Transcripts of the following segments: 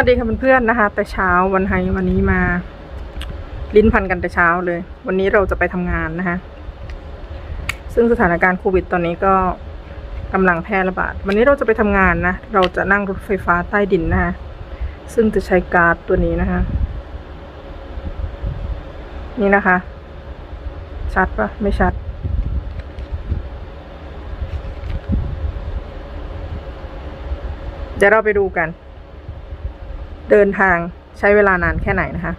สวัสดีค่ะเพื่อนๆนะคะ แต่เช้าวันไฮวันนี้มา ลิ้นพันกันแต่เช้าเลย วันนี้เราจะไปทำงานนะคะ ซึ่งสถานการณ์โควิดตอนนี้ก็กำลังแพร่ระบาด วันนี้เราจะไปทำงานนะ เราจะนั่งรถไฟฟ้าใต้ดินนะคะซึ่งจะใช้การ์ดตัวนี้นะคะ นี่นะคะ ชัดปะไม่ชัดเดี๋ยวเราไปดูกัน เดินทางใช้เวลานานแค่ไหนนะคะ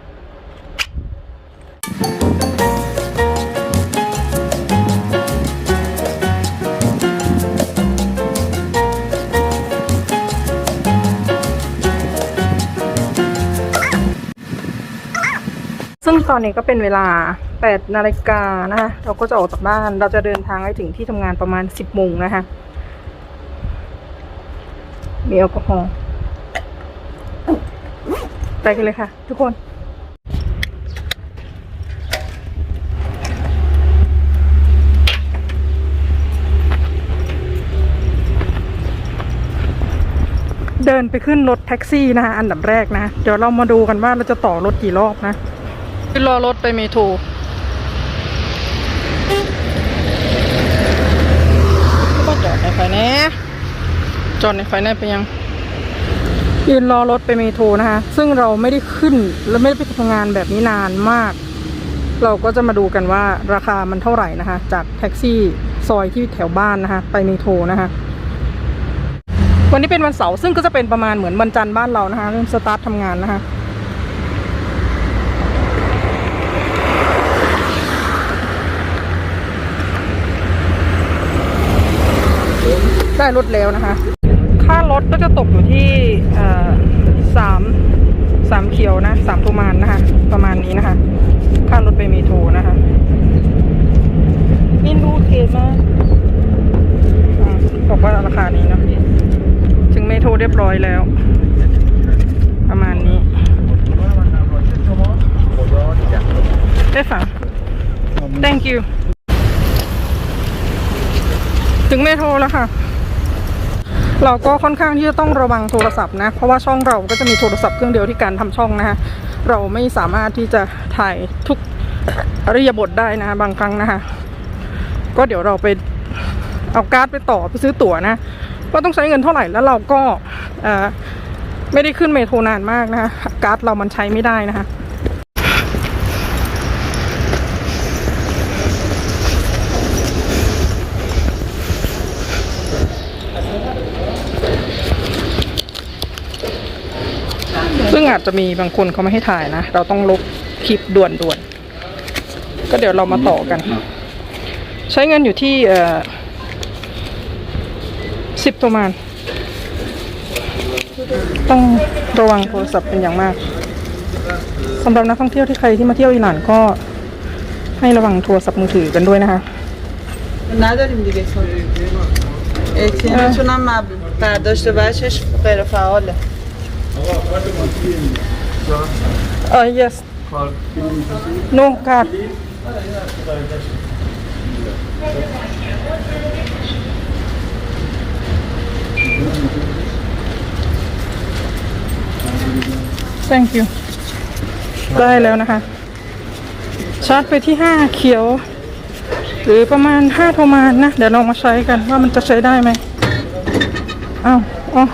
ซึ่งตอนนี้ก็เป็นเวลา 8 นาฬิกานะคะ เราก็จะออกจากบ้าน เราจะเดินทางให้ถึงที่ทำงานประมาณ 10โมงนะคะ มีแอลกอฮอล์ ไปกันเลยค่ะ ทุกคน เดินไปขึ้นรถแท็กซี่นะคะอันดับแรกนะ เดี๋ยวเรามาดูกันว่าเราจะต่อรถกี่รอบนะรอรถไปเมโทรก็จอดในไฟแน่จอดในไฟแน่ไปยัง ยืนรอรถไปเมโทรนะคะ ซึ่งเราไม่ได้ขึ้นและไม่ได้ไปทำงานแบบนี้นานมาก เราก็จะมาดูกันว่าราคามันเท่าไหร่นะคะ จากแท็กซี่ซอยที่แถวบ้านนะคะไปเมโทรนะคะ วันนี้เป็นวันเสาร์ซึ่งก็จะเป็นประมาณเหมือนวันจันทร์บ้านเรานะคะ เริ่มสตาร์ททำงานนะคะได้รถแล้วนะคะ ถก็จะตกอยู่ที่สามสามเขียวนะสามประมาณนะคะ ประมาณนี้นะคะค่ารถไปเมโทนะคะมินดูเคมากบอกว่าราคานี้เนอะถึงเมโทรเรียบร้อยแล้ว ประมาณนี้ได้ฟัง thank you ถึงเมโทรแล้วค่ะ เราก็ค่อนข้างที่จะต้องระวังโทรศัพท์นะ เพราะว่าช่องเราก็จะมีโทรศัพท์เครื่องเดียวที่การทำช่องนะคะเราไม่สามารถที่จะถ่ายทุกอริยบทได้นะคะบางครั้งนะคะก็เดี๋ยวเราไปเอาการ์ดไปต่อไปซื้อตั๋วนะว่าต้องใช้เงินเท่าไหร่แล้วเราก็เออไม่ได้ขึ้นเมโทรนานมากนะคะการ์ดเรามันใช้ไม่ได้นะคะ อาจจะมีบางคนเขาไม่ให้ถ่ายนะ เราต้องลบคลิปด่วนๆ ก็เดี๋ยวเรามาต่อกัน ใช้เงินอยู่ที่เอ่อสิบประมาณ ต้องระวังโทรศัพท์เป็นอย่างมากสำหรับนักท่องเที่ยวที่ใครที่มาเที่ยวอิหร่านก็ให้ระวังโทรศัพท์มือถือกันด้วยนะคะ نداریم دیگه ATMتون هم مب- برداشت بچش غیر فعاله เออ yes no card thank you ได้แล้วนะคะ ชาร์จไปที่ห้าเขียว หรือประมาณห้าโทมานนะ เดี๋ยวลองมาใช้กันว่ามันจะใช้ได้ไหมอ้าวอ๋อ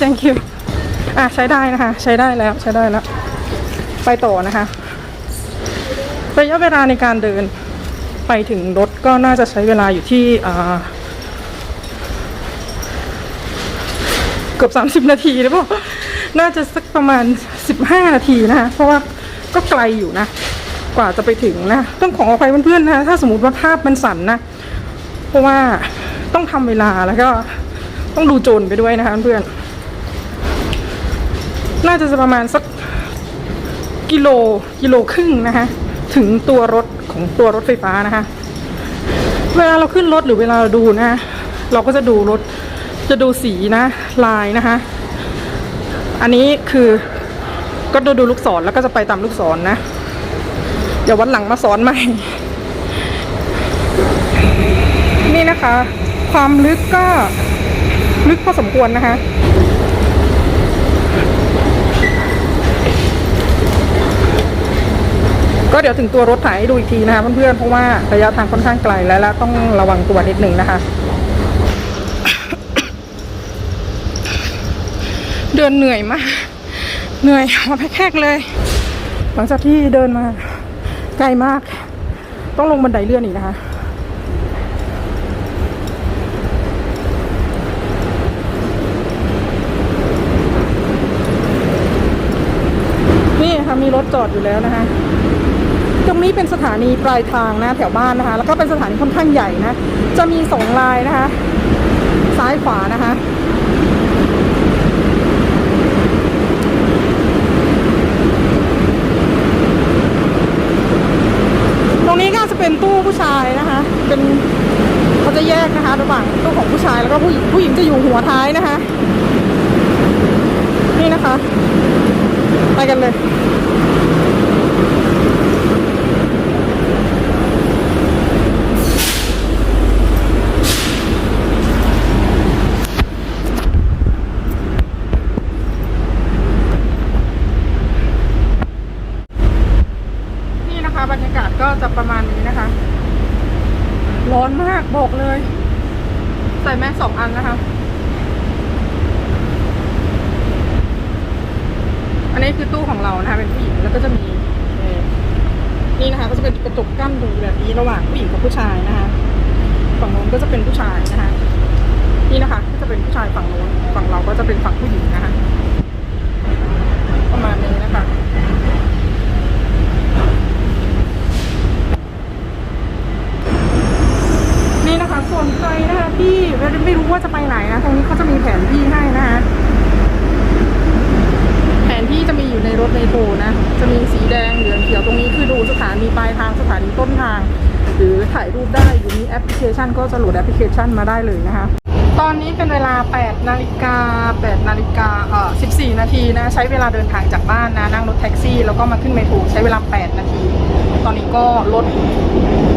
thank you อะใช้ได้นะคะ ใช้ได้แล้วใช้ได้แล้ว ไปต่อนะคะ ระยะเวลาในการเดินไปถึงรถก็น่าจะใช้เวลาอยู่ที่เกือบ 30 นาทีหรือเปล่า น่าจะสักประมาณ 15 นาทีนะคะ เพราะว่าก็ไกลอยู่นะ กว่าจะไปถึงนะ ต้องขออภัยเพื่อนๆนะ ถ้าสมมติว่าภาพมันสั่นนะ เพราะว่าต้องทำเวลาแล้วก็ต้องดูโจรไปด้วยนะคะเพื่อนๆ น่าจะประมาณสักกิโลกิโลครึ่งนะคะ ถึงตัวรถของตัวรถไฟฟ้านะคะ เวลาเราขึ้นรถหรือเวลาเราดูนะ เราก็จะดูรถจะดูสีนะลายนะคะ อันนี้คือก็ดูดูลูกศรแล้วก็จะไปตามลูกศรนะ เดี๋ยววันหลังมาสอนใหม่ นี่นะคะ ความลึกก็ลึกพอสมควรนะคะ ก็เดี๋ยวถึงตัวรถถ่ายให้ดูอีกทีนะคะเพื่อนๆเพราะว่าระยะทางค่อนข้างไกลและและต้องระวังตัวนิดหนึ่งนะคะ เดินเหนื่อยมาก เหนื่อยมาแพกๆเลย หลังจากที่เดินมาไกลมาก ต้องลงบันไดเลื่อนอีกนะคะนี่ค่ะมีรถจอดอยู่แล้วนะคะ ตรงนี้เป็นสถานีปลายทางนะแถวบ้านนะคะ แล้วก็เป็นสถานีค่อนข้างใหญ่นะ จะมีสองลายนะคะ ซ้ายขวานะคะตรงนี้ก็จะเป็นตู้ผู้ชายนะคะ เป็นเขาจะแยกนะคะ ระหว่างตู้ของผู้ชายแล้วก็ผู้หญิงผู้หญิงจะอยู่หัวท้ายนะคะ นี่นะคะ ไปกันเลย นี่นะคะบรรยากาศก็จะประมาณนี้นะคะ ร้อนมา กเลย ใส่แมสสองอันนะคะ อันนี้คือตู้ของเรานะคะเป็นผู้หญิงแล้วก็จะมีนี่นะคะก็จะเป็นกระจกกั้นดูแบบนี้ระหว่างผู้หญิงกับผู้ชายนะคะฝั่งโน้นก็จะเป็นผู้ชายนะคะนี่นะคะก็จะเป็นผู้ชายฝั่งโน้นฝั่งเราก็จะเป็นฝั่งผู้หญิงนะคะ ประมาณนี้นะคะ นี่นะคะ ส่วนใครนะคะที่ไม่รู้ว่าจะไปไหนนะตรงนี้เขาจะมีแผนที่ให้นะคะแผนที่จะมีอยู่ในรถในโตนะ จะมีสีแดงเหลืองเขียวตรงนี้คือดูสถานีปลายทางสถานีต้นทาง หรือถ่ายรูปได้หรือมีแอปพลิเคชัน ก็จะโหลดแอปพลิเคชันมาได้เลยนะคะตอนนี้เป็นเวลา 8 นาฬิกา 8 นาฬิกาเอ่อ14 นาทีนะ ใช้เวลาเดินทางจากบ้านนะ นั่งรถแท็กซี่ แล้วก็มาขึ้นเมโทรใช้เวลา 8 นาที ตอนนี้ก็รถ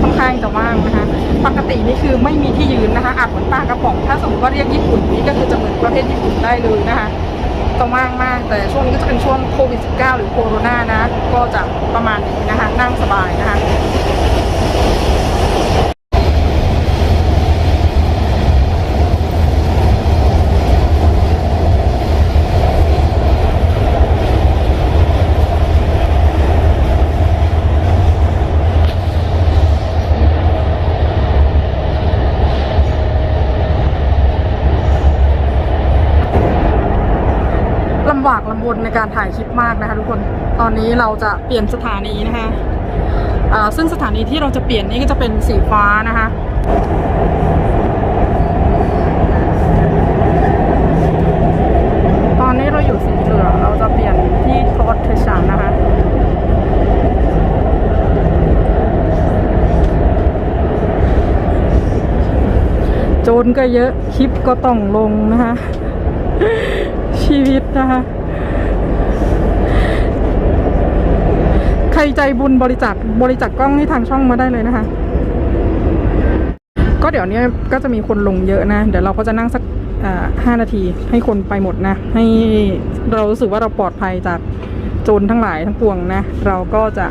ค่อนข้างจะว่างนะคะ ปกตินี่คือไม่มีที่ยืนนะคะอาจเหมือนปลากระป๋อง ถ้าสมมติว่าเรียกญี่ปุ่นนี่ก็คือจะเหมือนประเทศญี่ปุ่นได้เลยนะคะจะว่างมาก แต่ช่วงนี้ก็จะเป็นช่วงโควิด -19 หรือโคโรนานะ ก็จะประมาณนี้นะคะ นั่งสบายนะคะ ลำบา กลำบนในการถ่ายคลิปมากนะคะทุกคนตอนนี้เราจะเปลี่ยนสถานีนะคะซึ่งสถานีที่เราจะเปลี่ยนนี่ก็จะเป็นสีฟ้านะคะตอนนี้เราอยู่สีเหลืองเราจะเปลี่ยนที่โทสเทชันนะคะโจรก็เยอะคลิปก็ต้องลงนะคะชีวิตนะคะ ใครใจบุญบริจาคบริจาคกล้องให้ทางช่องมาได้เลยนะคะ ก็เดี๋ยวนี้ก็จะมีคนลงเยอะนะ เดี๋ยวเราก็จะนั่งสักห้านาทีให้คนไปหมดนะ ให้เรารู้สึกว่าเราปลอดภัยจากโจรทั้งหลายทั้งปวงนะ เราก็จะ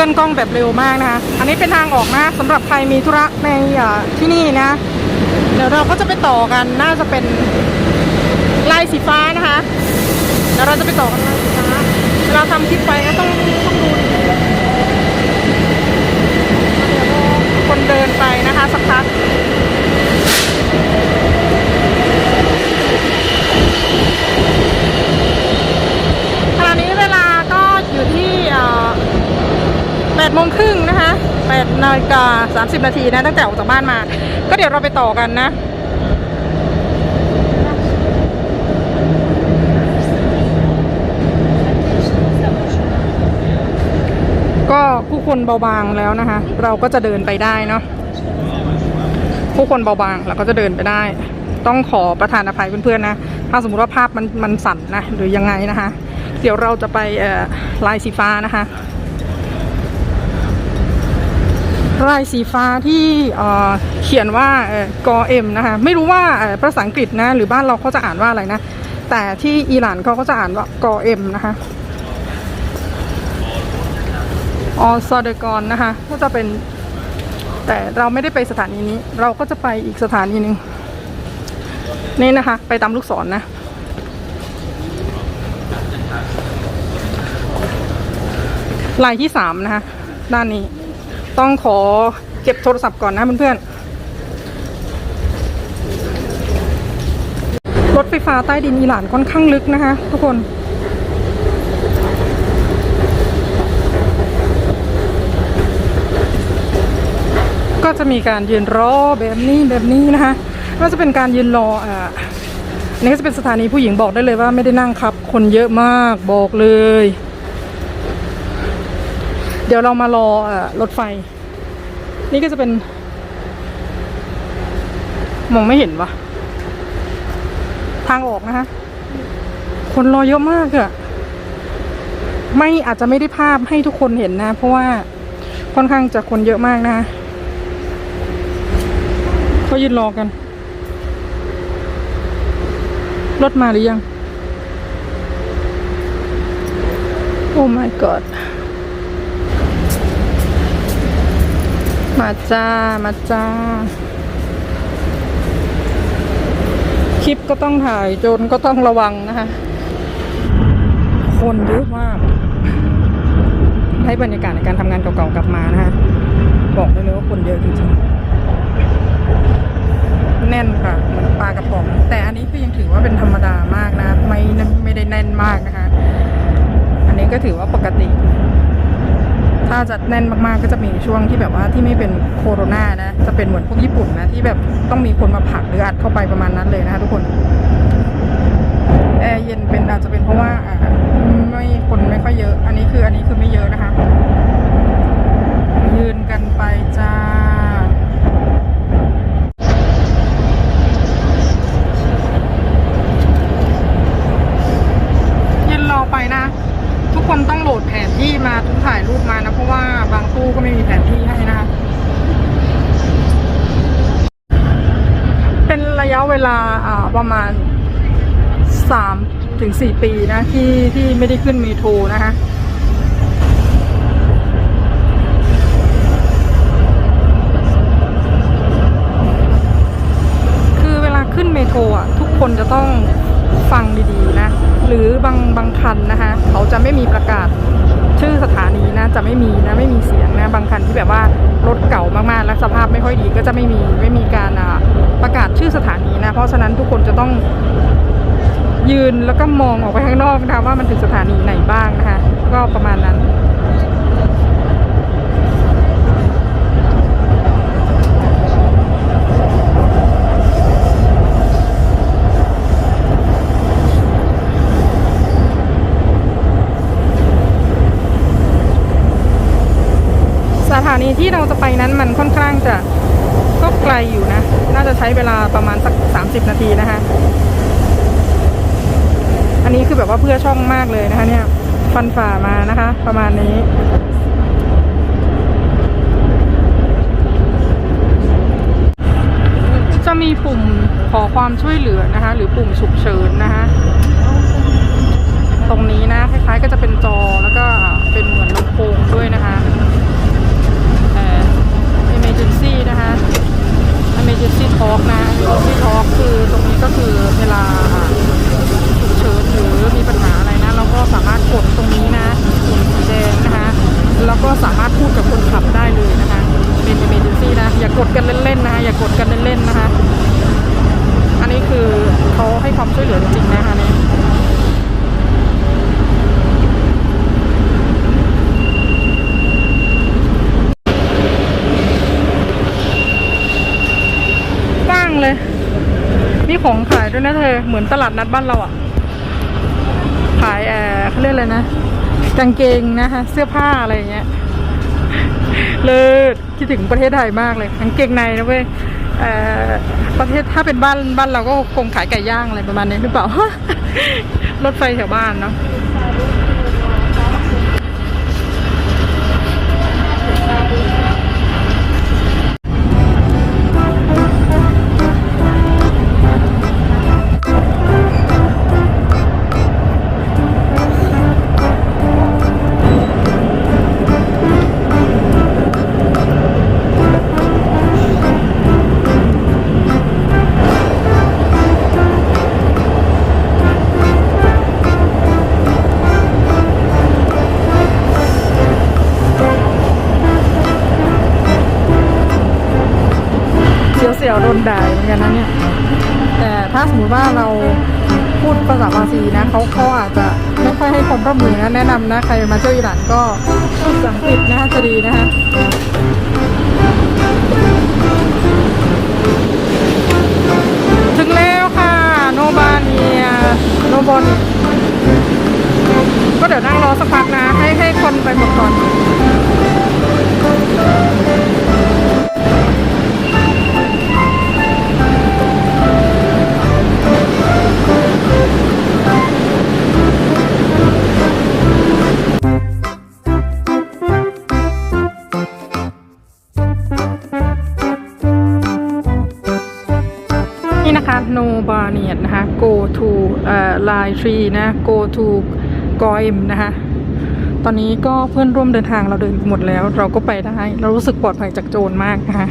ลื่อนกล้องแบบเร็วมากนะคะ อันนี้เป็นทางออกนะสำหรับใครมีธุระในที่นี่นะ เดี๋ยวเราก็จะไปต่อกันน่าจะเป็นลายสีฟ้านะคะเดี๋ยวเราจะไปต่อกันลายสีฟ้าเวลาทำคลิปไปก็ต้องต้องดูคนเดินไปนะคะสักพัก ขณะนี้เวลาก็อยู่ที่ 8โมงครึ่งนะคะ8นาฬิกา30 นาทีนะตั้งแต่ออกจากบ้านมา ก็เดี๋ยวเราไปต่อกันนะก็ผู้คนเบาบางแล้วนะคะ เราก็จะเดินไปได้เนาะผู้คนเบาบางเราก็จะเดินไปได้ ต้องขอประทานอภัยเพื่อนๆนะ ถ้าสมมติว่าภาพมันมันสั่นนะหรือยังไงนะคะ เดี๋ยวเราจะไปเอ่อลายสีฟ้านะคะ ลายสีฟ้าที่เขียนว่ากอเอ็มนะคะไม่รู้ว่าภาษาอังกฤษนะหรือบ้านเราเขาจะอ่านว่าอะไรนะ แต่ที่อิหร่านเขาก็จะอ่านว่ากอเอ็มนะคะออซอเดกอนนะคะก็จะเป็น แต่เราไม่ได้ไปสถานีนี้ เราก็จะไปอีกสถานีหนึ่งนี่นะคะ ไปตามลูกศรนนะลายที่สามนะคะด้านนี้ ต้องขอเก็บโทรศัพท์ก่อนนะเพื่อนๆ รถไฟฟ้าใต้ดินอิหร่านค่อนข้างลึกนะคะ ทุกคน ก็จะมีการยืนรอแบบนี้แบบนี้นะคะก็จะเป็นการยืนรออ่าอันนี่ก็จะเป็นสถานีผู้หญิงบอกได้เลยว่าไม่ได้นั่งครับ คนเยอะมากบอกเลย เดี๋ยวเรามารอรถไฟ นี่ก็จะเป็น มองไม่เห็นวะทางออกนะคะคนรอเยอะมากอะไม่อาจจะไม่ได้ภาพให้ทุกคนเห็นนะ เพราะว่าค่อนข้างจะคนเยอะมากนะคะเขายืนรอกัน รถมาหรือยัง โอ้ my god มาจ้า มาจ้า คลิปก็ต้องถ่ายโจนก็ต้องระวังนะคะ คนเยอะมาก ให้บรรยากาศในการทำงานเก่าๆกลับมานะคะ บอกได้เลยว่าคนเยอะจริงๆ แน่นค่ะเหมือนปลากระป๋อง แต่อันนี้คือยังถือว่าเป็นธรรมดามากนะ ไม่ไม่ได้แน่นมากนะคะ อันนี้ก็ถือว่าปกติ ถ้าจะแน่นมากๆก็จะมีช่วงที่แบบว่าที่ไม่เป็นโคโรนานะ จะเป็นเหมือนพวกญี่ปุ่นนะ ที่แบบต้องมีคนมาผลักหรืออัดเข้าไปประมาณนั้นเลยนะคะทุกคนแอร์เย็นเป็นอาจจะเป็นเพราะว่าอ่าไม่คนไม่ค่อยเยอะ อันนี้คืออันนี้คือไม่เยอะนะคะ ยืนกันไปจ้า ยืนรอไปนะ ทุกคนต้องโหลดแผนที่มาทุกถ่ายรูปมานะ เพราะว่าบางตู้ ก็ไม่มีแผนที่ให้นะคะเป็นระยะเวลาอ่าประมาณสามถึงสี่ปีนะที่ที่ไม่ได้ขึ้นเมโทรนะคะคือเวลาขึ้นเมโทรอะทุกคนจะต้องฟังดีๆนะ หรือบางบางคันนะคะ เขาจะไม่มีประกาศ ชื่อสถานีนะจะไม่มีนะไม่มีเสียงนะบางคันที่แบบว่ารถเก่ามากๆและสภาพไม่ค่อยดีก็จะไม่มีไม่มีการประกาศชื่อสถานีนะเพราะฉะนั้นทุกคนจะต้องยืนแล้วก็มองออกไปข้างนอกนะคะว่ามันถึงสถานีไหนบ้างนะคะก็ประมาณ ใช้เวลาประมาณสัก 30 นาทีนะคะ อันนี้คือแบบว่าเพื่อช่องมากเลยนะคะ เนี่ย ฟันฝ่ามานะคะ ประมาณนี้จะมีปุ่มขอความช่วยเหลือนะคะ หรือปุ่มฉุกเฉินนะคะ ตรงนี้นะคล้ายๆก็จะเป็นจอแล้วก็เป็นเหมือนลำโพงด้วยนะคะเอ่อ emergency นะคะ emergency talk นะ emergency talk คือตรงนี้ก็คือเวลาอ่าฉุกเฉินหรือมีปัญหาอะไรนะ เราก็สามารถกดตรงนี้นะปุ่มสีแดงนะคะ แล้วก็สามารถพูดกับคนขับได้เลยนะคะ เป็น emergency นะ อย่ากดกันเล่นๆนะคะ อย่ากดกันเล่นๆนะคะ อันนี้คือเขาให้ความช่วยเหลือจริงๆนะคะเนี่ย กว้างเลย มีของขายด้วยนะ เหมือนตลาดนัดบ้านเราอะขายแอร์เขาเรียกอะไรนะ กางเกงนะคะ เสื้อผ้าอะไรอย่างเงี้ย เลิศคิดถึงประเทศไทยมากเลยกางเกงในนะเว้ยเออประเทศถ้าเป็นบ้านบ้านเราก็คงขายไก่ย่างอะไรประมาณนี้หรือเปล่า รถไฟแถวบ้านเนาะ ว่าเราพูดภาษาบาซีนะเขาเขาอาจจะไม่ค่อยให้ความร่วมมือนะแนะนำนะใครมาเที่ยวอิหร่านก็พูดภาษาอังกฤษนะจะดีนะคะถึงแล้วค่ะโนบาเนียโนบอนก็เดี๋ยวนั่งรอสักพักนะ ให้ให้คนไปหมดก่อน ไปทรีนะ go to กอเอ็มนะคะ ตอนนี้ก็เพื่อนร่วมเดินทางเราเดินหมดแล้ว เราก็ไปได้ เรารู้สึกปลอดภัยจากโจรมากนะคะ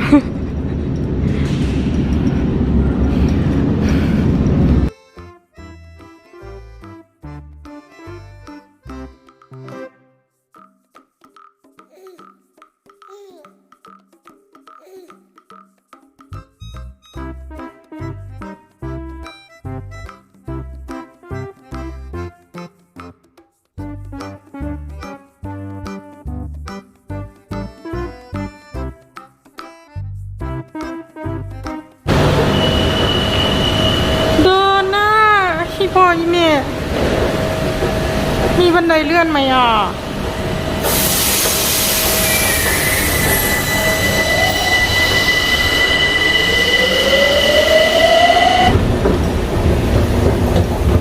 มีบันไดเลื่อนไหมอะ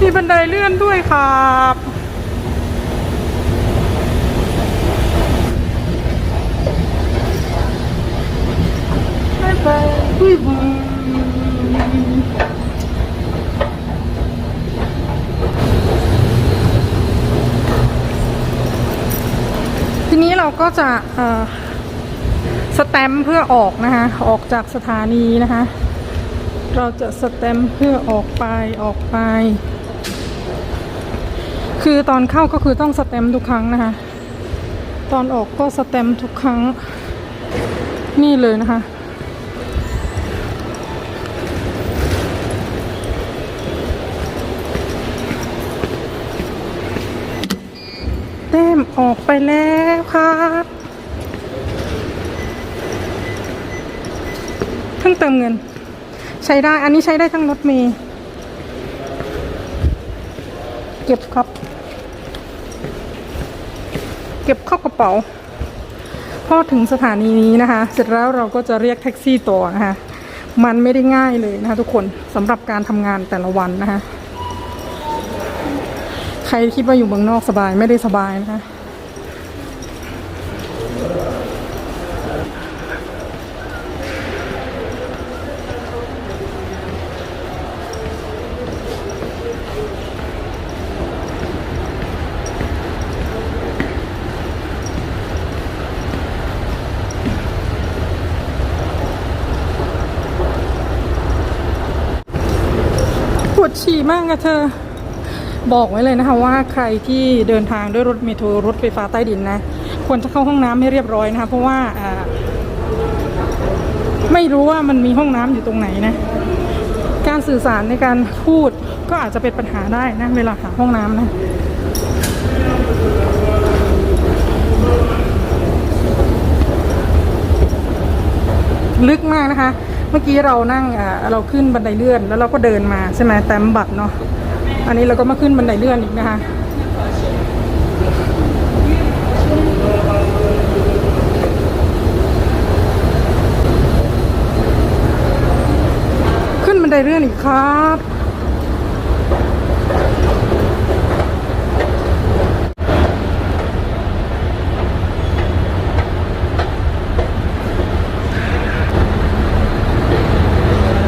มีบันไดเลื่อนด้วยครับบ๊ายบายบุยบุยทีนี้เรา ก็จะสแตมเพื่อออกนะคะ ออกจากสถานีนะคะ เราจะสแตมเพื่อออกไปออกไป คือตอนเข้าก็คือต้องสแตมทุกครั้งนะคะ ตอนออกก็สแตมทุกครั้งนี่เลยนะคะ ออกไปแล้วครับเพิ่งเติมเงิน ใช้ได้ อันนี้ใช้ได้ทั้งรถเมย์เก็บครับ เก็บเข้ากระเป๋า พอถึงสถานีนี้นะคะ เสร็จแล้วเราก็จะเรียกแท็กซี่ต่อนะคะ มันไม่ได้ง่ายเลยนะคะทุกคนสำหรับการทำงานแต่ละวันนะคะใครคิดว่าอยู่เมืองนอกสบายไม่ได้สบายนะคะ ฉี่มากอะเธอ บอกไว้เลยนะคะว่าใครที่เดินทางด้วยรถเมโทรรถไฟฟ้าใต้ดินนะ ควรจะเข้าห้องน้ำให้เรียบร้อยนะคะ เพราะว่าอ่าไม่รู้ว่ามันมีห้องน้ำอยู่ตรงไหนนะ การสื่อสารในการพูดก็อาจจะเป็นปัญหาได้นะ เวลาหาห้องน้ำนะลึกมากนะคะ เมื่อกี้เรานั่งเราขึ้นบันไดเลื่อน แล้วเราก็เดินมาใช่ไหมแต้มบัตรเนาะอันนี้เราก็มาขึ้นบันไดเลื่อนอีกนะคะขึ้นบันไดเลื่อนอีกครับ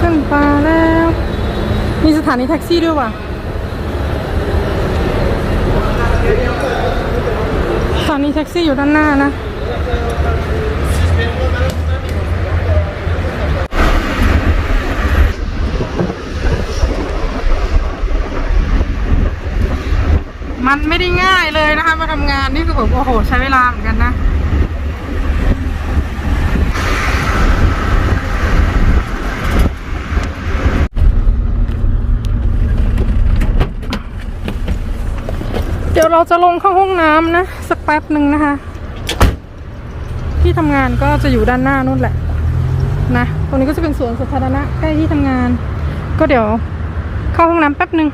ขึ้นปลาแล้ว มีส ถานีแท็กซี่ด้วยว่ะสถานีแท็กซี่อยู่ด้านหน้านะมันไม่ได้ง่ายเลยนะคะมาทำงานนี่คือแบบโอ้โห ใช้เวลาเหมือนกันนะ ดี๋ยวเราจะลงเข้าห้องน้ำนะ สักแป๊บหนึ่งนะคะ ที่ทำงานก็จะอยู่ด้านหน้านู่นแหละ นะตรงนี้ก็จะเป็นสวนสาธารณะใกล้ที่ทำงาน ก็เดี๋ยวเข้าห้องน้ำแป๊บหนึ่ง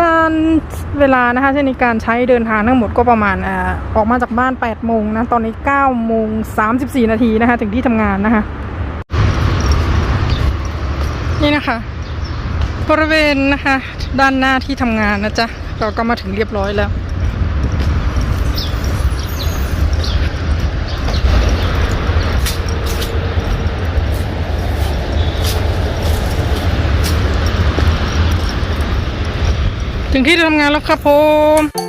การเวลานะคะเช่นในการใช้เดินทางทั้งหมดก็ประมาณอออกมาจากบ้าน8โมงนะ ตอนนี้9โมง34 นาทีนะคะ ถึงที่ทำงานนะคะ นี่นะคะ บริเวณนะคะ ด้านหน้าที่ทำงานนะจ๊ะ เราก็มาถึงเรียบร้อยแล้ว ถึงที่ทำงานแล้วครับผม